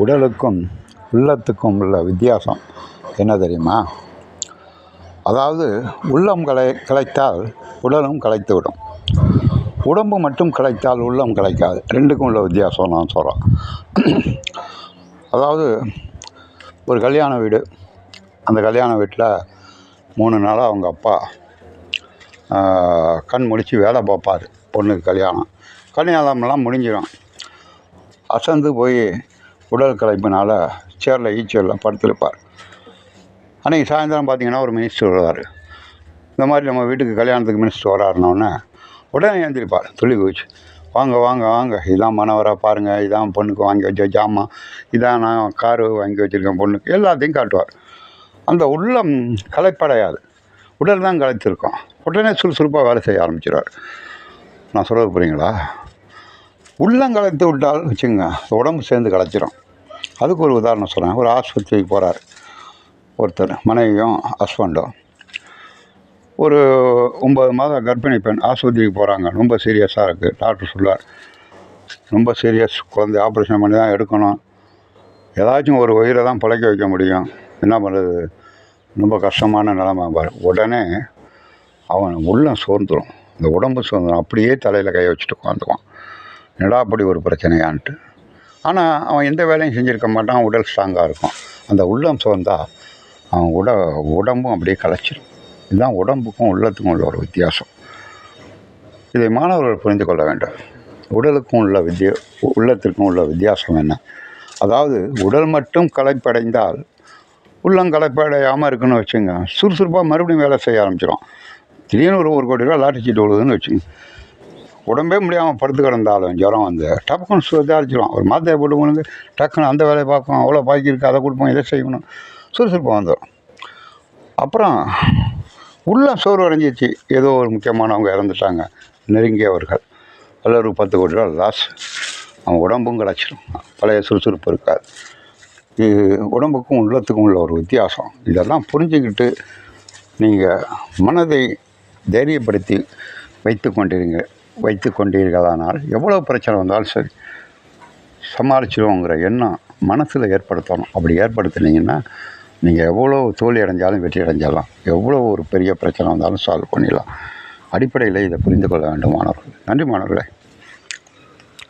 உடலுக்கும் உள்ளத்துக்கும் உள்ள வித்தியாசம் என்ன தெரியுமா? அதாவது உள்ளம் கலை கலைத்தால் உடலும் களைத்துவிடும் உடம்பு மட்டும் கலைத்தால் உள்ளம் கலைக்காது. ரெண்டுக்கும் உள்ள வித்தியாசம் நான் சொல்கிறேன் அதாவது ஒரு கல்யாண வீடு. அந்த கல்யாண வீட்டில் மூணு நாளாக அவங்க அப்பா கண் முடித்து வேலை பார்ப்பார். பொண்ணுக்கு கல்யாணம். கல்யாணம்லாம் முடிஞ்சிடும். அசந்து போய் உடல் கலைப்பினால் சேரில் ஈச்சரில் படுத்திருப்பார். அன்றைக்கி சாயந்தரம் பார்த்தீங்கன்னா ஒரு மினிஸ்டர் வருவார். இந்த மாதிரி நம்ம வீட்டுக்கு கல்யாணத்துக்கு மினிஸ்டர் வராருனோடனே உடனே எழுந்திருப்பார் துள்ளி குதிச்சு. வாங்க வாங்க வாங்க இதான் மனவராக பாருங்கள் இதான் பொண்ணுக்கு வாங்கி வச்ச ஜாமான் இதான் நான் காரு வாங்கி வச்சுருக்கேன் பொண்ணுக்கு எல்லாத்தையும் காட்டுவார். அந்த உள்ளம் களைப்படையாது. உடல் தான் கலைத்திருக்கோம் உடனே சுறுசுறுப்பாக வேலை செய்ய ஆரம்பிச்சிடுவார் நான் சொல்கிறது புரியுங்களா? உள்ளம் களைத்து விட்டால் வச்சுங்க உடம்பு சேர்ந்து கலைச்சிரும் அதுக்கு ஒரு உதாரணம் சொல்கிறேன் ஒரு ஆஸ்பத்திரிக்கு போகிறார் ஒருத்தர் மனைவியும் ஹஸ்பண்டும் ஒரு ஒம்பது மாதம் கர்ப்பிணி பெண் ஆஸ்பத்திரிக்கு போகிறாங்க ரொம்ப சீரியஸாக இருக்குது டாக்டர் சொல்லுவார் ரொம்ப சீரியஸ் குழந்தை ஆப்ரேஷன் பண்ணி தான் எடுக்கணும். ஏதாச்சும் ஒரு உயிரை தான் பிழைக்க வைக்க முடியும். என்ன பண்ணுறது ரொம்ப கஷ்டமான நிலமை பாரு. உடனே அவன் உள்ளம் சோர்ந்துடும் இந்த உடம்பு சோர்ந்துடும் அப்படியே தலையில் கை வச்சுட்டு உட்காந்துக்குவான். என்னடா அப்படி ஒரு பிரச்சனையான்ட்டு. ஆனால் அவன் எந்த வேலையும் செஞ்சுருக்க மாட்டான். உடல் ஸ்ட்ராங்காக இருக்கும். அந்த உள்ளம் சோர்ந்தால் அவன் உட உடம்பும் அப்படியே களைச்சிடும் இதுதான் உடம்புக்கும் உள்ளத்துக்கும் உள்ள ஒரு வித்தியாசம். இதை மாணவர்கள் புரிந்து கொள்ள வேண்டும். உடலுக்கும் உள்ள வித்திய உள்ளத்திற்கும் உள்ள வித்தியாசம் என்ன? அதாவது உடல் மட்டும் களைப்படைந்தால் உள்ளம் களைப்படையாமல் இருக்குன்னு வச்சுங்க சுறுசுறுப்பாக மறுபடியும் வேலை செய்ய ஆரம்பிச்சிடும் திடீர்னு ஒரு ஒரு கோடி ரூபா லாட்டரி சீட்டு விழுதுன்னு வச்சுங்க. உடம்பே முடியாமல் படுத்து கிடந்தாலும் ஜுரம் வந்து டப்புக்குன்னு சுதாரிச்சிடும் ஒரு மாத்திரை போட்டு கொண்டு டக்குன்னு அந்த வேலையை பார்ப்போம். அவ்வளோ பாக்கி இருக்குது அதை கொடுப்போம் இதை செய்யணும். சுறுசுறுப்பாக வந்துடும். அப்புறம் உள்ள சோறு அடைஞ்சிச்சு. ஏதோ ஒரு முக்கியமானவங்க இறந்துட்டாங்க. நெருங்கியவர்கள். அதில் ஒரு பத்து கோடி ரூபா லாஸ் அவன் உடம்பும் கிடச்சிடும் பழைய சுறுசுறுப்பு இருக்காது. இது உடம்புக்கும் உள்ளத்துக்கும் உள்ள ஒரு வித்தியாசம். இதெல்லாம் புரிஞ்சுக்கிட்டு நீங்கள் மனதை தைரியப்படுத்தி வைத்து கொண்டிருங்க. வைத்து கொண்டீர்களானால் எவ்வளோ பிரச்சனை வந்தாலும் சரி சமாளிச்சிடுவோங்கிற எண்ணம் மனசில் ஏற்படுத்தணும். அப்படி ஏற்படுத்தினீங்கன்னா நீங்கள் எவ்வளோ தோல்வி அடைஞ்சாலும் வெற்றி அடைஞ்சாலும் எவ்வளோ ஒரு பெரிய பிரச்சனை வந்தாலும் சால்வ் பண்ணிடலாம். அடிப்படையில் இதை புரிந்து கொள்ள வேண்டும் மாணவர்கள். நன்றி மாணவர்களே.